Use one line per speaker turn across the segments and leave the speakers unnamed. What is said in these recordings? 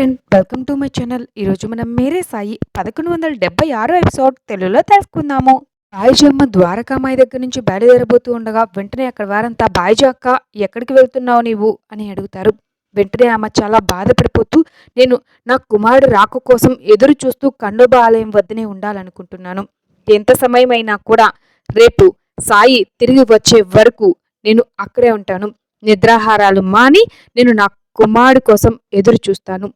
Friend welcome to my channel ఈరోజు మనం మేరే సాయి పదకొండు వందల డెబ్బై ఆరో ఎపిసోడ్ తెలుగులో తెలుసుకుందాము. బాయిజమ్మ ద్వారకామాయి దగ్గర నుంచి బయలుదేరబోతూ ఉండగా వెంటనే అక్కడ వారంతా బాయిజీ అక్క ఎక్కడికి వెళ్తున్నావు నీవు? అని అడుగుతారు. వెంటనే ఆమె చాలా బాధపడిపోతూ నేను నా కుమారుడు రాక కోసం ఎదురు చూస్తూ ఖండోబా ఆలయం వద్దనే ఉండాలనుకుంటున్నాను. ఎంత సమయమైనా కూడా రేపు సాయి తిరిగి వచ్చే వరకు నేను అక్కడే ఉంటాను. నిద్రాహారాలు మాని నేను నా కుమారుడు కోసం ఎదురు చూస్తాను.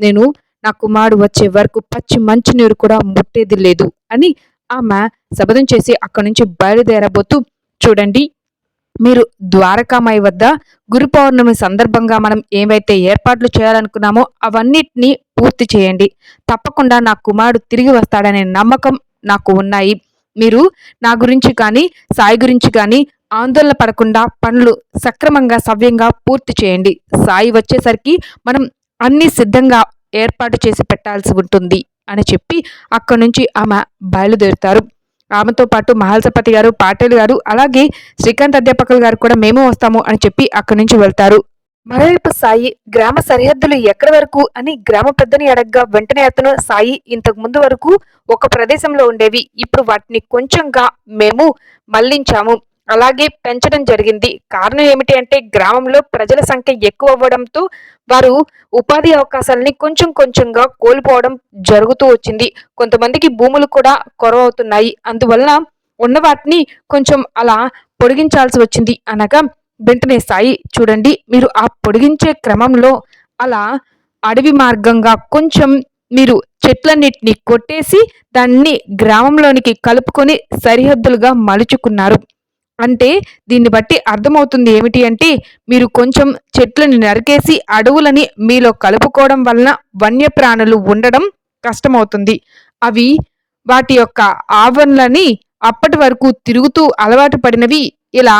నేను నా కుమారుడు వచ్చే వరకు పచ్చి మంచినీరు కూడా ముట్టేది లేదు అని ఆమె శపథం చేసి అక్కడి నుంచి బయలుదేరబోతూ చూడండి మీరు ద్వారకామాయి వద్ద గురు పౌర్ణమి సందర్భంగా మనం ఏవైతే ఏర్పాట్లు చేయాలనుకున్నామో అవన్నిటినీ పూర్తి చేయండి. తప్పకుండా నా కుమారుడు తిరిగి వస్తాడనే నమ్మకం నాకు ఉన్నాయి. మీరు నా గురించి కానీ సాయి గురించి కానీ ఆందోళన పడకుండా పనులు సక్రమంగా సవ్యంగా పూర్తి చేయండి. సాయి వచ్చేసరికి మనం అన్నీ సిద్ధంగా ఏర్పాటు చేసి పెట్టాల్సి ఉంటుంది అని చెప్పి అక్కడి నుంచి ఆమె బయలుదేరుతారు. ఆమెతో పాటు మహల్సపతి గారు పాటేల్ గారు అలాగే శ్రీకాంత్ అధ్యాపకులు గారు కూడా మేము వస్తాము అని చెప్పి అక్కడి నుంచి వెళ్తారు. మరోవైపు సాయి గ్రామ సరిహద్దులు ఎక్కడి వరకు అని గ్రామ పెద్దని అడగ్గా వెంటనే అతను సాయి ఇంతకు ముందు వరకు ఒక ప్రదేశంలో ఉండేవి. ఇప్పుడు వాటిని కొంచెంగా మేము మళ్ళించాము. అలాగే పెంచడం జరిగింది. కారణం ఏమిటి అంటే గ్రామంలో ప్రజల సంఖ్య ఎక్కువ అవ్వడంతో వారు ఉపాధి అవకాశాలని కొంచెం కొంచెంగా కోల్పోవడం జరుగుతూ వచ్చింది. కొంతమందికి భూములు కూడా కొరవవుతున్నాయి. అందువలన ఉన్న వాటిని కొంచెం అలా పొడిగించాల్సి వచ్చింది. అనగా వెంటనే సాయి చూడండి మీరు ఆ పొడిగించే క్రమంలో అలా అడవి మార్గంగా కొంచెం మీరు చెట్లన్నిటిని కొట్టేసి దాన్ని గ్రామంలోనికి కలుపుకొని సరిహద్దులుగా మలుచుకున్నారు. అంటే దీన్ని బట్టి అర్థమవుతుంది ఏమిటి అంటే మీరు కొంచెం చెట్లని నరికేసి అడవులని మీలో కలుపుకోవడం వలన వన్యప్రాణులు ఉండడం కష్టమవుతుంది. అవి వాటి యొక్క ఆవరణలని అప్పటి వరకు తిరుగుతూ అలవాటు పడినవి. ఇలా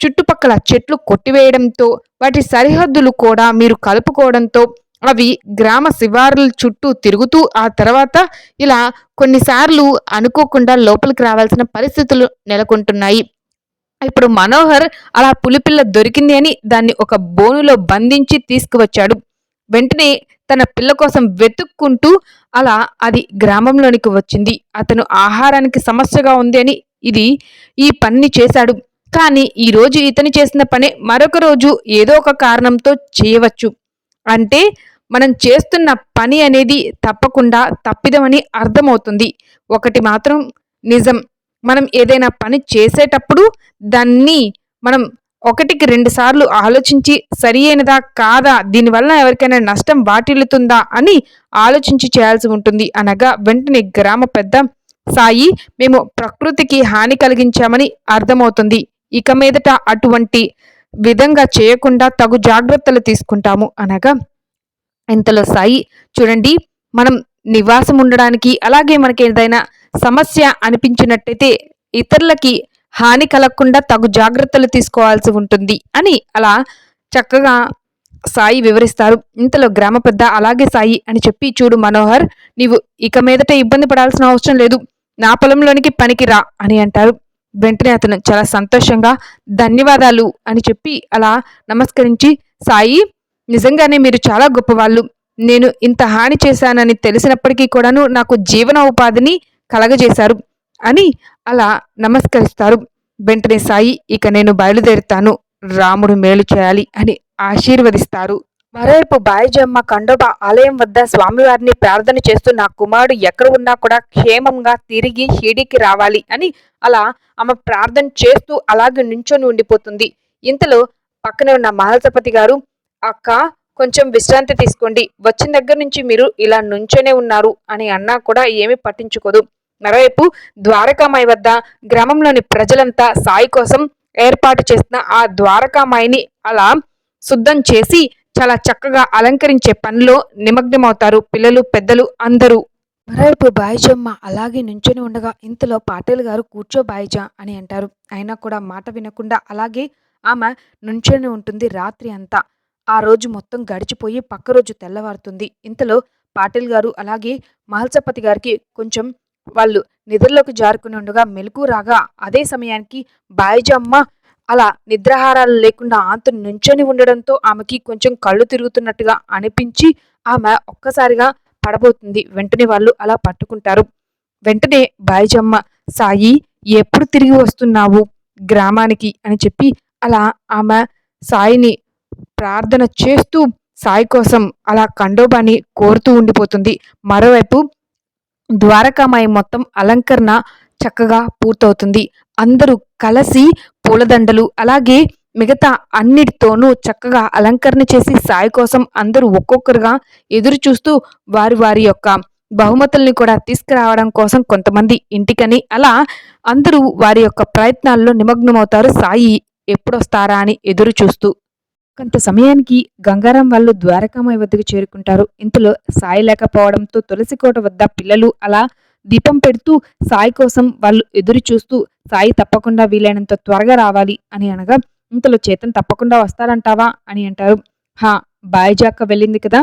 చుట్టుపక్కల చెట్లు కొట్టివేయడంతో వాటి సరిహద్దులు కూడా మీరు కలుపుకోవడంతో అవి గ్రామ శివారుల చుట్టూ తిరుగుతూ ఆ తర్వాత ఇలా కొన్నిసార్లు అనుకోకుండా లోపలికి రావాల్సిన పరిస్థితులు నెలకొంటున్నాయి. ఇప్పుడు మనోహర్ అలా పులిపిల్ల దొరికింది అని దాన్ని ఒక బోనులో బంధించి తీసుకువచ్చాడు. వెంటనే తన పిల్ల కోసం వెతుక్కుంటూ అలా అది గ్రామంలోనికి వచ్చింది. అతను ఆహారానికి సమస్యగా ఉంది అని ఇది ఈ పని చేశాడు. కానీ ఈరోజు ఇతను చేసిన పని మరొక రోజు ఏదో ఒక కారణంతో చేయవచ్చు. అంటే మనం చేస్తున్న పని అనేది తప్పకుండా తప్పిదమని అర్థమవుతుంది. ఒకటి మాత్రం నిజం. మనం ఏదైనా పని చేసేటప్పుడు దాన్ని మనం ఒకటికి రెండు సార్లు ఆలోచించి సరి అయినదా కాదా దీనివల్ల ఎవరికైనా నష్టం వాటిల్లుతుందా అని ఆలోచించి చేయాల్సి ఉంటుంది. అనగా వెంటనే గ్రామ పెద్ద సాయి మేము ప్రకృతికి హాని కలిగించామని అర్థమవుతుంది. ఇక మీదట అటువంటి విధంగా చేయకుండా తగు జాగ్రత్తలు తీసుకుంటాము. అనగా ఇంతలో సాయి చూడండి మనం నివాసం ఉండడానికి అలాగే మనకి ఏదైనా సమస్య అనిపించినట్టయితే ఇతరులకి హాని కలగకుండా తగు జాగ్రత్తలు తీసుకోవాల్సి ఉంటుంది అని అలా చక్కగా సాయి వివరిస్తారు. ఇంతలో గ్రామ పెద్ద అలాగే సాయి అని చెప్పి చూడు మనోహర్ నీవు ఇక మీదట ఇబ్బంది పడాల్సిన అవసరం లేదు. నా పొలంలోనికి పనికి రా అని అంటారు. వెంటనే అతను చాలా సంతోషంగా ధన్యవాదాలు అని చెప్పి అలా నమస్కరించి సాయి నిజంగానే మీరు చాలా గొప్పవాళ్ళు. నేను ఇంత హాని చేశానని తెలిసినప్పటికీ కూడాను నాకు జీవన ఉపాధిని కలగజేశారు అని అలా నమస్కరిస్తారు. వెంటనే సాయి ఇక నేను బయలుదేరుతాను. రాముడు మేలు చేయాలి అని ఆశీర్వదిస్తారు. మరోవైపు బాయిజమ్మ కండోబ ఆలయం వద్ద స్వామివారిని ప్రార్థన చేస్తూ నా కుమారుడు ఎక్కడ ఉన్నా కూడా క్షేమంగా తిరిగి షిడికి రావాలి అని అలా ఆమె ప్రార్థన చేస్తూ అలాగే నించొని ఉండిపోతుంది. ఇంతలో పక్కనే ఉన్న మహాసపతి గారు అక్క కొంచెం విశ్రాంతి తీసుకోండి. వచ్చిన దగ్గర నుంచి మీరు ఇలా నుంచొనే ఉన్నారు అని అన్నా కూడా ఏమీ పట్టించుకోదు. మరోవైపు ద్వారకామాయి వద్ద గ్రామంలోని ప్రజలంతా సాయి కోసం ఏర్పాటు చేసిన ఆ ద్వారకామాయిని అలా శుద్ధం చేసి చాలా చక్కగా అలంకరించే పనిలో నిమగ్నమవుతారు పిల్లలు పెద్దలు అందరూ. మరోవైపు బాయిజమ్మ అలాగే నుంచొని ఉండగా ఇంతలో పాటేల్ గారు కూర్చో బాయిజా అని అంటారు. అయినా కూడా మాట వినకుండా అలాగే ఆమె నుంచొని ఉంటుంది రాత్రి అంతా. ఆ రోజు మొత్తం గడిచిపోయి పక్క రోజు తెల్లవారుతుంది. ఇంతలో పాటిల్ గారు అలాగే మహల్సపతి గారికి కొంచెం వాళ్ళు నిద్రలోకి జారుకుని ఉండగా మెలకు రాగా అదే సమయానికి బాయిజమ్మ అలా నిద్రాహారాలు లేకుండా ఆంతు నుంచొని ఉండడంతో ఆమెకి కొంచెం కళ్ళు తిరుగుతున్నట్టుగా అనిపించి ఆమె ఒక్కసారిగా పడబోతుంది. వెంటనే వాళ్ళు అలా పట్టుకుంటారు. వెంటనే బాయిజమ్మ సాయి ఎప్పుడు తిరిగి వస్తున్నావు గ్రామానికి? అని చెప్పి అలా ఆమె సాయిని ప్రార్థన చేస్తూ సాయి కోసం అలా కండోబాని కోరుతూ ఉండిపోతుంది. మరోవైపు ద్వారకామాయి మొత్తం అలంకరణ చక్కగా పూర్తవుతుంది. అందరూ కలిసి పూలదండలు అలాగే మిగతా అన్నిటితోనూ చక్కగా అలంకరణ చేసి సాయి కోసం అందరూ ఒక్కొక్కరుగా ఎదురు చూస్తూ వారి వారి యొక్క బహుమతుల్ని కూడా తీసుకురావడం కోసం కొంతమంది ఇంటికని అలా అందరూ వారి యొక్క ప్రయత్నాల్లో నిమగ్నమవుతారు. సాయి ఎప్పుడొస్తారా అని ఎదురు చూస్తూ కొంత సమయానికి గంగారాం వాళ్ళు ద్వారకామాయి వద్దకు చేరుకుంటారు. ఇంతలో సాయి లేకపోవడంతో తులసికోట వద్ద పిల్లలు అలా దీపం పెడుతూ సాయి కోసం వాళ్ళు ఎదురు చూస్తూ సాయి తప్పకుండా వీలైనంత త్వరగా రావాలి అని అనగా ఇంతలో చేతన్ తప్పకుండా వస్తారంటావా? అని అంటారు. హా బాయిజాక్క వెళ్ళింది కదా?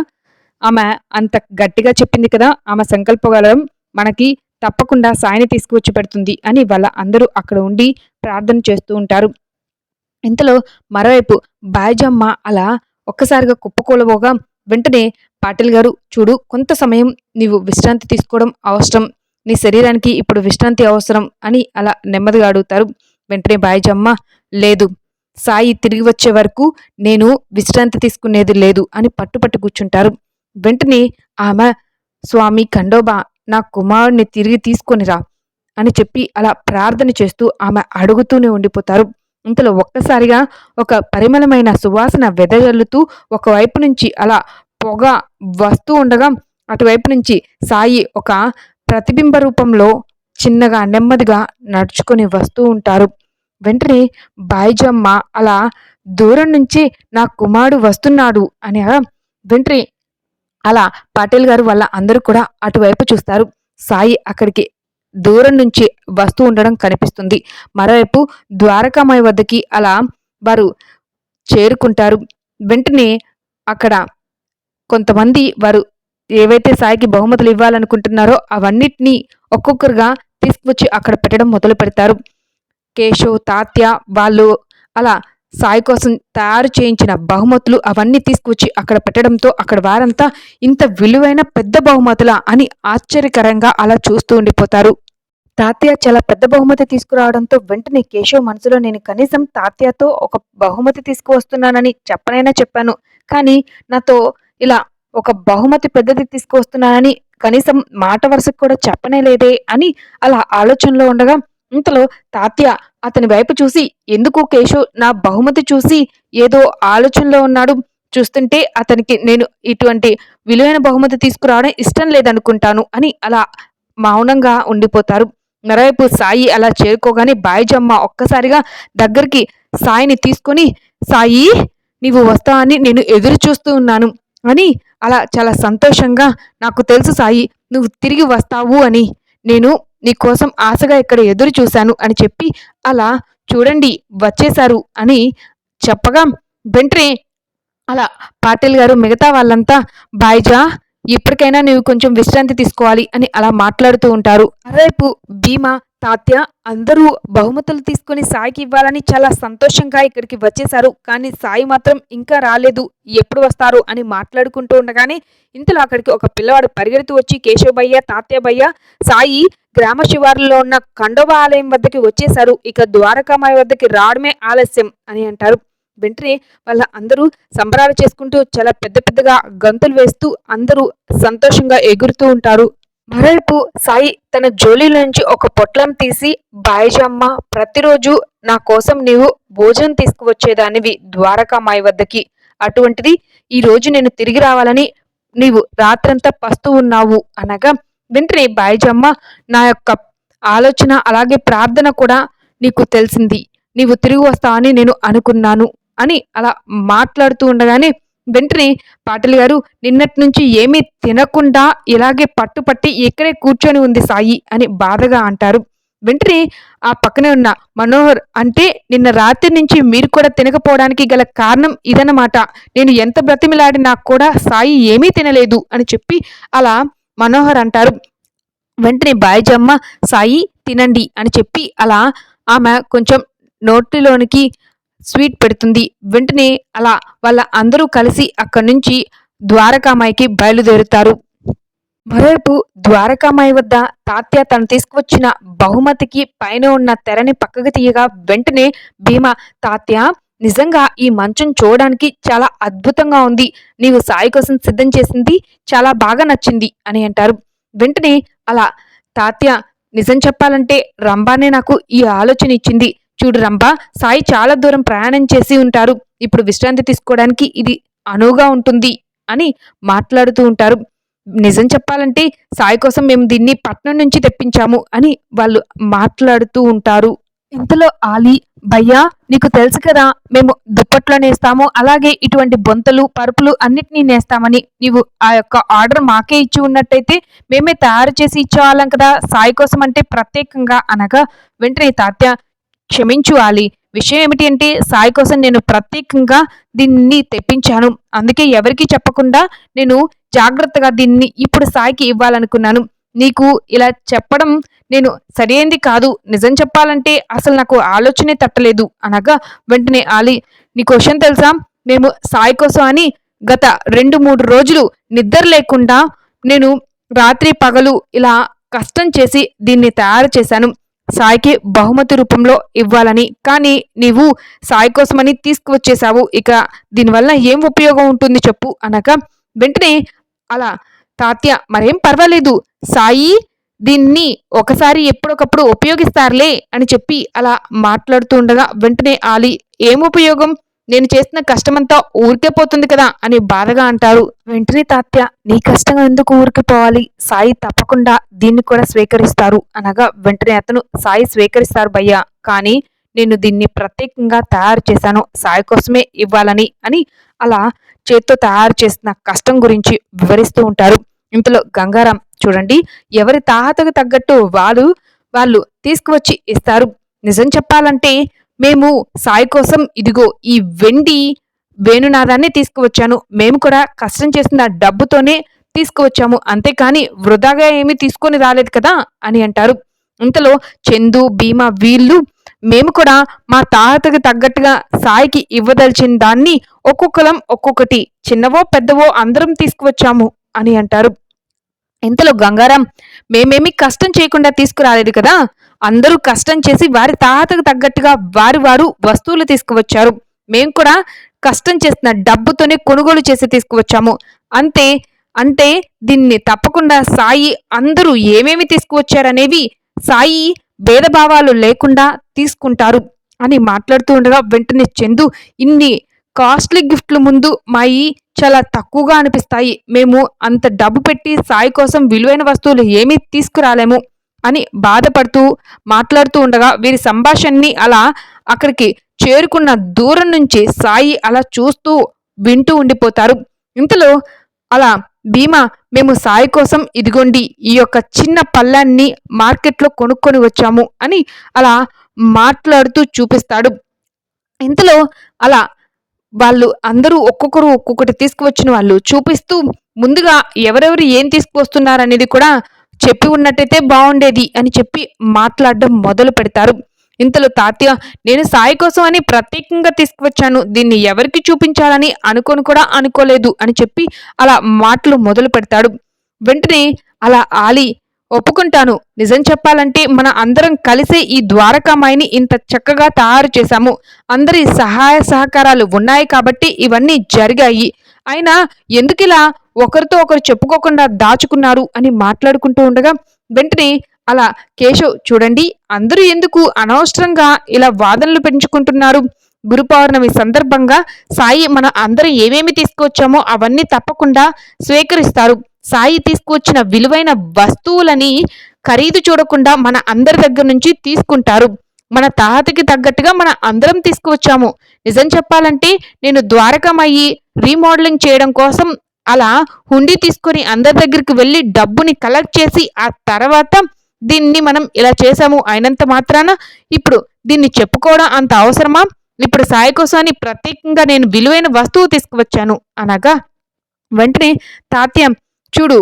ఆమె అంత గట్టిగా చెప్పింది కదా? ఆమె సంకల్పగలం మనకి తప్పకుండా సాయిని తీసుకువచ్చి పెడుతుంది అని వాళ్ళ అందరూ అక్కడ ఉండి ప్రార్థన చేస్తూ ఉంటారు. ఇంతలో మరోవైపు బాయిజమ్మ అలా ఒక్కసారిగా కుప్పకూలబోగా వెంటనే పాటిల్ గారు చూడు కొంత సమయం నీవు విశ్రాంతి తీసుకోవడం అవసరం. నీ శరీరానికి ఇప్పుడు విశ్రాంతి అవసరం అని అలా నెమ్మదిగా అడుగుతారు. వెంటనే బాయిజమ్మ లేదు. సాయి తిరిగి వచ్చే వరకు నేను విశ్రాంతి తీసుకునేది లేదు అని పట్టుపట్టు కూర్చుంటారు. వెంటనే ఆమె స్వామి ఖండోబా నా కుమారుడిని తిరిగి తీసుకొనిరా అని చెప్పి అలా ప్రార్థన చేస్తూ ఆమె అడుగుతూనే ఉండిపోతారు. ఇంతలో ఒక్కసారిగా ఒక పరిమళమైన సువాసన వెదజల్లుతూ ఒకవైపు నుంచి అలా పొగ వస్తూ ఉండగా అటువైపు నుంచి సాయి ఒక ప్రతిబింబ రూపంలో చిన్నగా నెమ్మదిగా నడుచుకొని వస్తూ ఉంటారు. వెంటనే బాయిజమ్మ అలా దూరం నుంచి నా కుమారుడు వస్తున్నాడు అని వెంటనే అలా పాటిల్ గారు వాళ్ళ అందరూ కూడా అటువైపు చూస్తారు. సాయి అక్కడికి దూరం నుంచి వస్తూ ఉండడం కనిపిస్తుంది. మరోవైపు ద్వారకామాయి వద్దకి అలా వారు చేరుకుంటారు. వెంటనే అక్కడ కొంతమంది వారు ఏవైతే సాయికి బహుమతులు ఇవ్వాలనుకుంటున్నారో అవన్నిటినీ ఒక్కొక్కరుగా తీసుకువచ్చి అక్కడ పెట్టడం మొదలు పెడతారు. కేశవ్ తాత్య వాళ్ళు అలా సాయి కోసం తయారు చేయించిన బహుమతులు అవన్నీ తీసుకువచ్చి అక్కడ పెట్టడంతో అక్కడ వారంతా ఇంత విలువైన పెద్ద బహుమతుల అని ఆశ్చర్యకరంగా అలా చూస్తూ ఉండిపోతారు. తాత్య చాలా పెద్ద బహుమతి తీసుకురావడంతో వెంటనే కేశవ్ మనసులో నేను కనీసం తాత్యతో ఒక బహుమతి తీసుకువస్తున్నానని చెప్పనైనా చెప్పాను. కానీ నాతో ఇలా ఒక బహుమతి పెద్దది తీసుకువస్తున్నానని కనీసం మాట వరుసకు కూడా చెప్పనే లేదే అని అలా ఆలోచనలో ఉండగా ఇంతలో తాత్య అతని వైపు చూసి ఎందుకు కేశవ్ నా బహుమతి చూసి ఏదో ఆలోచనలో ఉన్నాడు. చూస్తుంటే అతనికి నేను ఇటువంటి విలువైన బహుమతి తీసుకురావడం ఇష్టం లేదనుకుంటాను అని అలా మౌనంగా ఉండిపోతారు. మరోవైపు సాయి అలా చేరుకోగానే బాయిజమ్మ ఒక్కసారిగా దగ్గరికి సాయిని తీసుకొని సాయి నీవు వస్తావని నేను ఎదురు చూస్తూ ఉన్నాను అని అలా చాలా సంతోషంగా నాకు తెలుసు సాయి నువ్వు తిరిగి వస్తావు అని నేను నీకోసం ఆశగా ఇక్కడ ఎదురు చూశాను అని చెప్పి అలా చూడండి వచ్చేశారు అని చెప్పగా వెంటనే అలా పాటిల్ గారు మిగతా వాళ్ళంతా బాయిజా ఇప్పటికైనా నీవు కొంచెం విశ్రాంతి తీసుకోవాలి అని అలా మాట్లాడుతూ ఉంటారు. మరోవైపు భీమా తాత్య అందరూ బహుమతులు తీసుకుని సాయికి ఇవ్వాలని చాలా సంతోషంగా ఇక్కడికి వచ్చేశారు. కానీ సాయి మాత్రం ఇంకా రాలేదు. ఎప్పుడు వస్తారు అని మాట్లాడుకుంటూ ఉండగానే ఇంతలో అక్కడికి ఒక పిల్లవాడు పరిగెడుతూ వచ్చి కేశవభయ్య తాత్యభయ్య సాయి గ్రామ శివారులో ఉన్న ఖండోబ ఆలయం వద్దకి వచ్చేశారు. ఇక ద్వారకామాయ వద్దకి రావడమే ఆలస్యం అని అంటారు. వెంటనే వాళ్ళ అందరూ సంబరాలు చేసుకుంటూ చాలా పెద్ద పెద్దగా గంతులు వేస్తూ అందరూ సంతోషంగా ఎగురుతూ ఉంటారు. మరోవైపు సాయి తన జోలీలో నుంచి ఒక పొట్లం తీసి బాయిజమ్మ ప్రతిరోజు నా కోసం నీవు భోజనం తీసుకువచ్చేదానివి ద్వారకామాయి వద్దకి. అటువంటిది ఈ రోజు నేను తిరిగి రావాలని నీవు రాత్రంతా పస్తూ ఉన్నావు అనగా వెంటనే బాయిజమ్మ నా యొక్క ఆలోచన అలాగే ప్రార్థన కూడా నీకు తెలిసింది. నీవు తిరిగి వస్తావని నేను అనుకున్నాను. అని అలా మాట్లాడుతూ ఉండగానే వెంటనే పాటిల్ గారు నిన్నటి నుంచి ఏమీ తినకుండా ఇలాగే పట్టుపట్టి ఇక్కడే కూర్చొని ఉంది సాయి అని బాధగా అంటారు. వెంటనే ఆ పక్కనే ఉన్న మనోహర్ అంటే నిన్న రాత్రి నుంచి మీరు కూడా తినకపోవడానికి గల కారణం ఇదన్నమాట. నేను ఎంత బ్రతిమిలాడినా కూడా సాయి ఏమీ తినలేదు అని చెప్పి అలా మనోహర్ అంటారు. వెంటనే బాయిజమ్మ సాయి తినండి అని చెప్పి అలా ఆమె కొంచెం నోటిలోనికి స్వీట్ పెడుతుంది. వెంటనే అలా వాళ్ళ అందరూ కలిసి అక్కడి నుంచి ద్వారకామాయికి బయలుదేరుతారు. మరోవైపు ద్వారకామాయి వద్ద తాత్య తను తీసుకువచ్చిన బహుమతికి పైన ఉన్న తెరని పక్కకు తీయగా వెంటనే భీమా తాత్య నిజంగా ఈ మంచం చూడడానికి చాలా అద్భుతంగా ఉంది. నీవు సాయి కోసం సిద్ధం చేసింది చాలా బాగా నచ్చింది అని అంటారు. వెంటనే అలా తాత్య నిజం చెప్పాలంటే రంబానే నాకు ఈ ఆలోచన ఇచ్చింది. చూడు రంభ సాయి చాలా దూరం ప్రయాణం చేసి ఉంటారు. ఇప్పుడు విశ్రాంతి తీసుకోవడానికి ఇది అనువుగా ఉంటుంది అని మాట్లాడుతూ ఉంటారు. నిజం చెప్పాలంటే సాయి కోసం మేము దీన్ని పట్నం నుంచి తెప్పించాము అని వాళ్ళు మాట్లాడుతూ ఉంటారు. ఇంతలో ఆలి భయ్యా నీకు తెలుసు కదా మేము దుప్పట్లో నేస్తాము అలాగే ఇటువంటి బొంతలు పరుపులు అన్నిటినీ నేస్తామని. నీవు ఆ యొక్క ఆర్డర్ మాకే ఇచ్చి ఉన్నట్టయితే మేమే తయారు చేసి ఇచ్చేవాళ్ళం కదా సాయి కోసం అంటే ప్రత్యేకంగా అనగా వెంటనే తాత్య క్షమించు ఆలి విషయం ఏమిటి అంటే సాయి కోసం నేను ప్రత్యేకంగా దీన్ని తెప్పించాను. అందుకే ఎవరికీ చెప్పకుండా నేను జాగ్రత్తగా దీన్ని ఇప్పుడు సాయికి ఇవ్వాలనుకున్నాను. నీకు ఇలా చెప్పడం నేను సరైంది కాదు. నిజం చెప్పాలంటే అసలు నాకు ఆలోచనే తట్టలేదు. అనగా వెంటనే ఆలి నీ క్వశ్చన్ తెలుసా? మేము సాయి కోసం అని గత రెండు మూడు రోజులు నిద్ర లేకుండా నేను రాత్రి పగలు ఇలా కష్టం చేసి దీన్ని తయారు చేశాను. సాయికి బహుమతి రూపంలో ఇవ్వాలని. కానీ నీవు సాయి కోసమని తీసుకువచ్చేశావు. ఇక దీనివల్ల ఏం ఉపయోగం ఉంటుంది చెప్పు అనగా వెంటనే అలా తాత్య మరేం పర్వాలేదు. సాయి దీన్ని ఒకసారి ఎప్పుడొకప్పుడు ఉపయోగిస్తారులే అని చెప్పి అలా మాట్లాడుతూ ఉండగా వెంటనే ఆలి ఏం ఉపయోగం? నేను చేసిన కష్టమంతా ఊరికే పోతుంది కదా అని బాధగా అంటారు. వెంటనే తాత్య నీ కష్టం ఎందుకు ఊరికి పోవాలి? సాయి తప్పకుండా దీన్ని కూడా స్వీకరిస్తారు. అనగా వెంటనే అతను సాయి స్వీకరిస్తారు భయ్యా కానీ నేను దీన్ని ప్రత్యేకంగా తయారు చేశాను. సాయి కోసమే ఇవ్వాలని అని అలా చేత్తో తయారు చేసిన కష్టం గురించి వివరిస్తూ ఉంటారు. ఇంతలో గంగారాం చూడండి ఎవరి తాహతకు తగ్గట్టు వాళ్ళు వాళ్ళు తీసుకువచ్చి ఇస్తారు. నిజం చెప్పాలంటే మేము సాయి కోసం ఇదిగో ఈ వెండి వేణునాదాన్ని తీసుకువచ్చాను. మేము కూడా కష్టం చేసిన డబ్బుతోనే తీసుకువచ్చాము. అంతేకాని వృధాగా ఏమీ తీసుకొని రాలేదు కదా అని అంటారు. ఇంతలో చందు భీమా వీళ్ళు మేము కూడా మా తాతకి తగ్గట్టుగా సాయికి ఇవ్వదలిచిన దాన్ని ఒక్కొక్కలం ఒక్కొక్కటి చిన్నవో పెద్దవో అందరం తీసుకువచ్చాము అని అంటారు. ఇంతలో గంగారాం మేమేమి కష్టం చేయకుండా తీసుకురాలేదు కదా అందరూ కష్టం చేసి వారి తాతకు తగ్గట్టుగా వారి వారు వస్తువులు తీసుకువచ్చారు. మేము కూడా కష్టం చేసిన డబ్బుతోనే కొనుగోలు చేసి తీసుకువచ్చాము. అంతే అంటే దీన్ని తప్పకుండా సాయి అందరూ ఏమేమి తీసుకువచ్చారనేవి సాయి భేదభావాలు లేకుండా తీసుకుంటారు అని మాట్లాడుతూ ఉండగా వెంటనే చందు ఇన్ని కాస్ట్లీ గిఫ్ట్లు ముందు మాయి చాలా తక్కువగా అనిపిస్తాయి. మేము అంత డబ్బు పెట్టి సాయి కోసం విలువైన వస్తువులు ఏమీ తీసుకురాలేము. అని బాధపడుతూ మాట్లాడుతూ ఉండగా వీరి సంభాషణని అలా అక్కడికి చేరుకున్న దూరం నుంచి సాయి అలా చూస్తూ వింటూ ఉండిపోతారు. ఇంతలో అలా భీమా మేము సాయి కోసం ఇదిగోండి ఈ యొక్క చిన్న పళ్ళాన్ని మార్కెట్లో కొనుక్కొని వచ్చాము అని అలా మాట్లాడుతూ చూపిస్తాడు. ఇంతలో అలా వాళ్ళు అందరూ ఒక్కొక్కరు ఒక్కొక్కటి తీసుకువచ్చిన వాళ్ళు చూపిస్తూ ముందుగా ఎవరెవరు ఏం తీసుకువస్తున్నారనేది కూడా చెప్పి ఉన్నట్టయితే బాగుండేది అని చెప్పి మాట్లాడడం మొదలు పెడతారు. ఇంతలో తాత్య నేను సాయి కోసం అని ప్రత్యేకంగా తీసుకువచ్చాను. దీన్ని ఎవరికి చూపించాలని అనుకొని కూడా అనుకోలేదు అని చెప్పి అలా మాటలు మొదలు పెడతాడు. వెంటనే అలా ఆలి ఒప్పుకుంటాను. నిజం చెప్పాలంటే మన అందరం కలిసే ఈ ద్వారకామాయిని ఇంత చక్కగా తయారు చేశాము. అందరి సహాయ సహకారాలు ఉన్నాయి కాబట్టి ఇవన్నీ జరిగాయి. అయినా ఎందుకిలా ఒకరితో ఒకరు చెప్పుకోకుండా దాచుకున్నారు అని మాట్లాడుకుంటూ ఉండగా వెంటనే అలా కేశవ్ చూడండి అందరూ ఎందుకు అనవసరంగా ఇలా వాదనలు పెంచుకుంటున్నారు? గురు పౌర్ణమి సందర్భంగా సాయి మన అందరం ఏమేమి తీసుకొచ్చామో అవన్నీ తప్పకుండా స్వీకరిస్తారు. సాయి తీసుకువచ్చిన విలువైన వస్తువులని ఖరీదు చూడకుండా మన అందరి దగ్గర నుంచి తీసుకుంటారు. మన తాతకి తగ్గట్టుగా మన అందరం తీసుకువచ్చాము. నిజం చెప్పాలంటే నేను ద్వారకమయ్యి రీమోడలింగ్ చేయడం కోసం అలా హుండీ తీసుకొని అందరి దగ్గరికి వెళ్ళి డబ్బుని కలెక్ట్ చేసి ఆ తర్వాత దీన్ని మనం ఇలా చేసాము అయినంత మాత్రాన ఇప్పుడు దీన్ని చెప్పుకోవడం అంత అవసరమా? ఇప్పుడు సాయి కోసాన్ని ప్రత్యేకంగా నేను విలువైన వస్తువు తీసుకువచ్చాను అనగా వెంటనే తాత్యం చూడు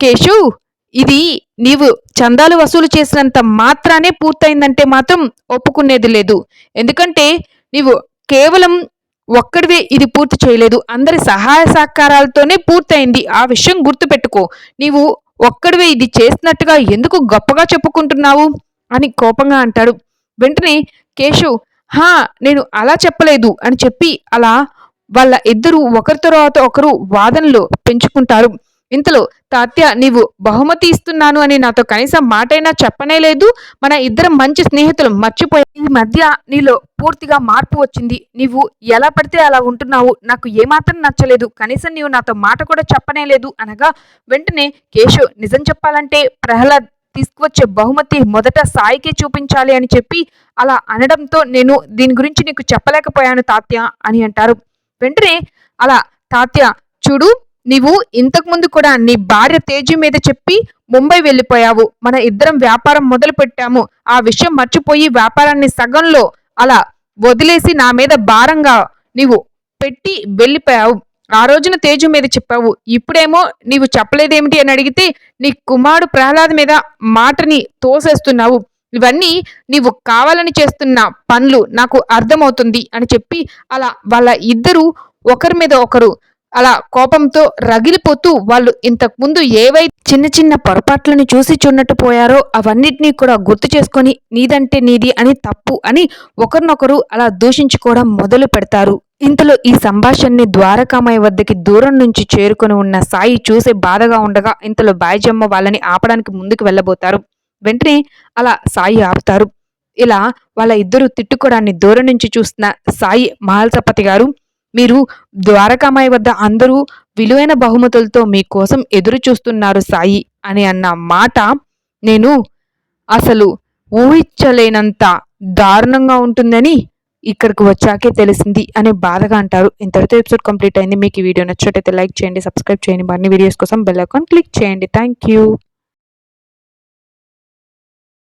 కేశు ఇది నీవు చందాలు వసూలు చేసినంత మాత్రానే పూర్తయిందంటే మాత్రం ఒప్పుకునేది లేదు. ఎందుకంటే నీవు కేవలం ఒక్కడివే ఇది పూర్తి చేయలేదు. అందరి సహాయ సహకారాలతోనే పూర్తయింది. ఆ విషయం గుర్తుపెట్టుకో. నీవు ఒక్కడివే ఇది చేసినట్టుగా ఎందుకు గొప్పగా చెప్పుకుంటున్నావు? అని కోపంగా అంటాడు. వెంటనే కేశవ్ హా నేను అలా చెప్పలేదు అని చెప్పి అలా వాళ్ళ ఇద్దరు ఒకరి తర్వాత ఒకరు వాదనలు పెంచుకుంటారు. ఇంతలో తాత్య నీవు బహుమతి ఇస్తున్నాను అని నాతో కనీసం మాటైనా చెప్పనే లేదు. మన ఇద్దరం మంచి స్నేహితులు మర్చిపోయి ఈ మధ్య నీలో పూర్తిగా మార్పు వచ్చింది. నీవు ఎలా పడితే అలా ఉంటున్నావు. నాకు ఏమాత్రం నచ్చలేదు. కనీసం నీవు నాతో మాట కూడా చెప్పనే లేదు అనగా వెంటనే కేశవ్ నిజం చెప్పాలంటే ప్రహ్లాద్ తీసుకువచ్చే బహుమతి మొదట సాయికే చూపించాలి అని చెప్పి అలా అనడంతో నేను దీని గురించి నీకు చెప్పలేకపోయాను తాత్య అని అంటారు. వెంటనే అలా తాత్య చూడు నీవు ఇంతకుముందు కూడా నీ భార్య తేజు మీద చెప్పి ముంబై వెళ్ళిపోయావు. మన ఇద్దరం వ్యాపారం మొదలు పెట్టాము. ఆ విషయం మర్చిపోయి వ్యాపారాన్ని సగంలో అలా వదిలేసి నా మీద భారంగా నీవు పెట్టి వెళ్ళిపోయావు. ఆ రోజున తేజు మీద చెప్పావు. ఇప్పుడేమో నీవు చెప్పలేదేమిటి అని అడిగితే నీ కుమారుడు ప్రహ్లాద్ మీద మాటని తోసేస్తున్నావు. ఇవన్నీ నీవు కావాలని చేస్తున్న పనులు నాకు అర్థమవుతుంది అని చెప్పి అలా వాళ్ళ ఇద్దరు ఒకరి మీద ఒకరు అలా కోపంతో రగిలిపోతూ వాళ్ళు ఇంతకు ముందు ఏవై చిన్న చిన్న పొరపాట్లను చూసి చున్నట్టు పోయారో అవన్నిటినీ కూడా గుర్తు చేసుకొని నీదంటే నీది అని తప్పు అని ఒకరినొకరు అలా దూషించుకోవడం మొదలు పెడతారు. ఇంతలో ఈ సంభాషణని ద్వారకామయ్య వద్దకి దూరం నుంచి చేరుకొని ఉన్న సాయి చూసే బాధగా ఉండగా ఇంతలో బాయిజమ్మ వాళ్ళని ఆపడానికి ముందుకు వెళ్ళబోతారు. వెంటనే అలా సాయి ఆపుతారు. ఇలా వాళ్ళ ఇద్దరు తిట్టుకోవడాన్ని దూరం నుంచి చూస్తున్న సాయి మహల్సపతి గారు మీరు ద్వారకామాయి వద్ద అందరూ విలువైన బహుమతులతో మీకోసం ఎదురు చూస్తున్నారు సాయి అని అన్న మాట నేను అసలు ఊహించలేనంత దారుణంగా ఉంటుందని ఇక్కడికి వచ్చాకే తెలిసింది అనే బాధగా అంటారు. ఇంతటితో ఎపిసోడ్ కంప్లీట్ అయింది. మీకు ఈ వీడియో నచ్చినట్టయితే లైక్ చేయండి సబ్స్క్రైబ్ చేయండి. మరిన్ని వీడియోస్ కోసం బెల్ ఐకాన్ క్లిక్ చేయండి. Thank you